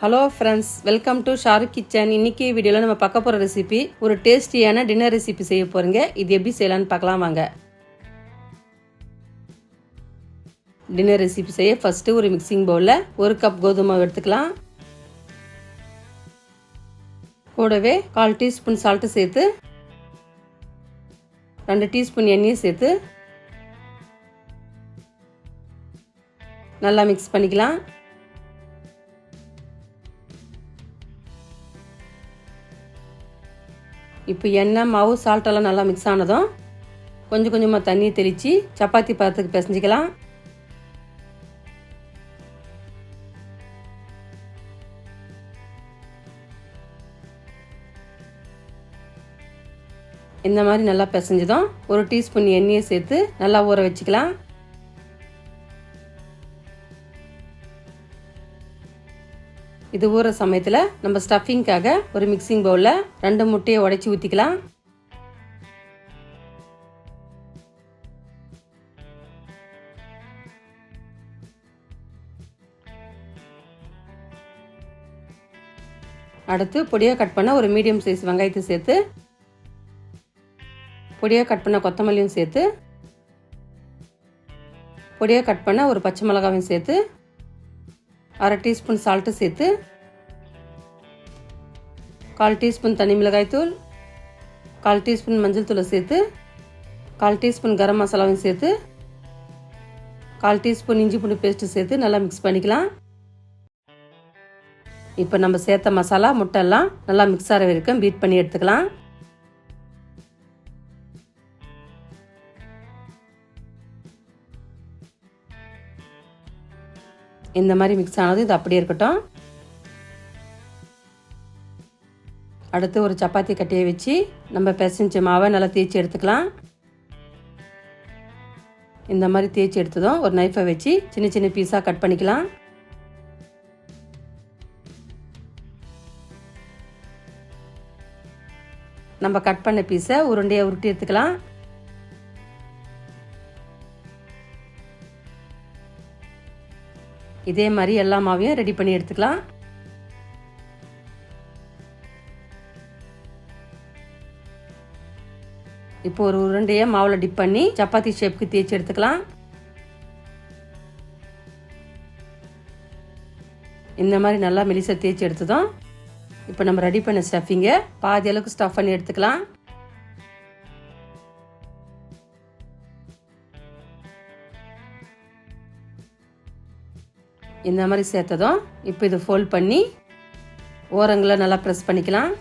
Hello friends welcome to Shahrukh kitchen இன்னைக்கு வீடியோவில் நம்ம பார்க்க போகிற ரெசிபி ஒரு டேஸ்டியான டின்னர் ரெசிபி செய்ய போகிறீங்க இது எப்படி செய்யலாம்னு பார்க்கலாம் வாங்க. டின்னர் ரெசிபி செய்ய ஃபஸ்ட்டு ஒரு மிக்சிங் பவுலில் ஒரு கப் கோதுமை எடுத்துக்கலாம். கூடவே கால் டீஸ்பூன் சால்ட்டு சேர்த்து ரெண்டு டீஸ்பூன் எண்ணெயை சேர்த்து நல்லா மிக்ஸ் பண்ணிக்கலாம். இப்போ எண்ணெய் மாவு சால்ட்டெல்லாம் நல்லா மிக்ஸ் ஆனதும் கொஞ்சம் கொஞ்சமாக தண்ணி தெளித்து சப்பாத்தி பதத்துக்கு பிசைஞ்சிக்கலாம். இந்த மாதிரி நல்லா பிசைஞ்சதும் ஒரு டீஸ்பூன் எண்ணெயை சேர்த்து நல்லா ஊற வச்சுக்கலாம். இது ஊற சமயத்தில் நம்ம ஸ்டஃபிங்காக ஒரு மிக்சிங் பவுலில் ரெண்டு முட்டையை உடைச்சி ஊற்றிக்கலாம் அடுத்து பொடியாக கட் பண்ண ஒரு மீடியம் சைஸ் வெங்காயத்தை சேர்த்து பொடியாக கட் பண்ண கொத்தமல்லியும் சேர்த்து பொடியாக கட் பண்ண ஒரு பச்சை மிளகாவையும் சேர்த்து அரை டீஸ்பூன் சால்ட்டு சேர்த்து கால் டீஸ்பூன் தனி மிளகாய் தூள் கால் டீஸ்பூன் மஞ்சள் தூளை சேர்த்து கால் டீஸ்பூன் கரம் மசாலாவையும் சேர்த்து கால் டீஸ்பூன் இஞ்சி பூண்டு பேஸ்ட்டு சேர்த்து நல்லா மிக்ஸ் பண்ணிக்கலாம். இப்போ நம்ம சேர்த்த மசாலா முட்டையெல்லாம் நல்லா மிக்ஸ் ஆகிற வரைக்கும் பீட் பண்ணி எடுத்துக்கலாம். இந்த மாதிரி மிக்ஸ் ஆனது இது அப்படியே இருக்கட்டும். அடுத்து ஒரு சப்பாத்தி கட்டையை வச்சு நம்ம பிசைஞ்ச மாவை நல்லா தேய்ச்சி எடுத்துக்கலாம். இந்த மாதிரி தேய்ச்சி எடுத்ததும் ஒரு நைஃபை வச்சு சின்ன சின்ன பீஸாக கட் பண்ணிக்கலாம். நம்ம கட் பண்ண பீஸை உருண்டையை உருட்டி எடுத்துக்கலாம். இதே மாதிரி எல்லா மாவையும் ரெடி பண்ணி எடுத்துக்கலாம். இப்போ ஒரு உருண்டையை மாவில் டிப் பண்ணி சப்பாத்தி ஷேப்புக்கு தேய்ச்சி எடுத்துக்கலாம். இந்த மாதிரி நல்லா மெலிசை தேய்ச்சி எடுத்ததும் இப்போ நம்ம ரெடி பண்ண ஸ்டஃபிங்கை பாதி அளவுக்கு ஸ்டஃப் பண்ணி எடுத்துக்கலாம். இந்த மாதிரி சேர்த்ததும் இப்போ இது ஃபோல்ட் பண்ணி ஓரங்களை நல்லா ப்ரெஸ் பண்ணிக்கலாம்.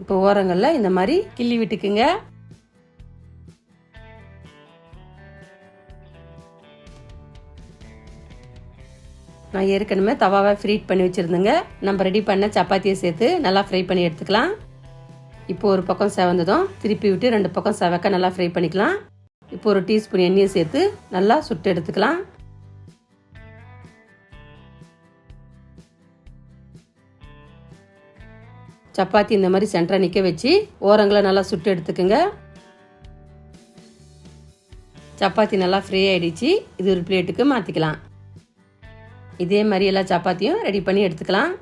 இப்போ ஓரங்களில் இந்த மாதிரி கிள்ளி விட்டுக்குங்க. நான் ஏற்கனவே தவாவை ஃப்ரீட் பண்ணி வச்சுருந்தேங்க. நம்ம ரெடி பண்ண சப்பாத்தியை சேர்த்து நல்லா ஃப்ரை பண்ணி எடுத்துக்கலாம். இப்போ ஒரு பக்கம் செவந்ததும் திருப்பி விட்டு ரெண்டு பக்கம் செவக்க நல்லா ஃப்ரை பண்ணிக்கலாம். இப்போ ஒரு டீஸ்பூன் எண்ணெயை சேர்த்து நல்லா சுட்டு எடுத்துக்கலாம். சப்பாத்தி இந்த மாதிரி சென்டராக நிற்க வச்சு ஓரங்களை நல்லா சுட்டு எடுத்துக்கோங்க. சப்பாத்தி நல்லா ஃப்ரீ ஆகிடுச்சு இது ஒரு பிளேட்டுக்கு மாற்றிக்கலாம் இதே மாதிரி எல்லா சப்பாத்தியும் ரெடி பண்ணி எடுத்துக்கலாம்.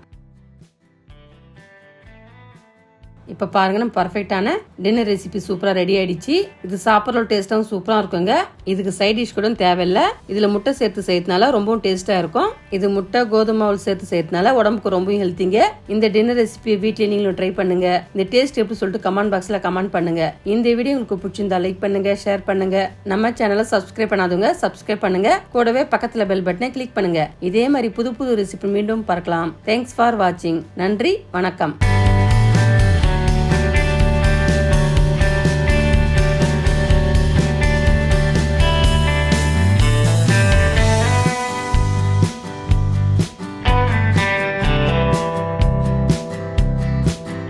இப்போ பாருங்க நம்ம பர்ஃபெக்டான டின்னர் ரெசிபி சூப்பராக ரெடி ஆயிடுச்சு. இது சாப்பிட்ற டேஸ்ட்டாகவும் சூப்பராக இருக்குங்க. இதுக்கு சைட் டிஷ் கூட தேவையில்லை. இதில் முட்டை சேர்த்து செய்யறதுனால ரொம்பவும் டேஸ்ட்டாக இருக்கும். இது முட்டை கோதுமை மாவு சேர்த்து செய்யறதுனால உடம்புக்கு ரொம்பவும் ஹெல்த்திங்க இந்த டின்னர் ரெசிபி வீட்டில் நீங்களும் ட்ரை பண்ணுங்க. இந்த டேஸ்ட் எப்படி சொல்லிட்டு கமெண்ட் பாக்ஸில் கமெண்ட் பண்ணுங்க. இந்த வீடியோ உங்களுக்கு பிடிச்சிருந்தா லைக் பண்ணுங்க ஷேர் பண்ணுங்க. நம்ம சேனலை சப்ஸ்கிரைப் பண்ணாதவங்க சப்ஸ்கிரைப் பண்ணுங்க. கூடவே பக்கத்தில் பெல் பட்டனை கிளிக் பண்ணுங்க. இதே மாதிரி புது புது ரெசிபி மீண்டும் பார்க்கலாம். தேங்க்ஸ் ஃபார் வாட்சிங் நன்றி வணக்கம்.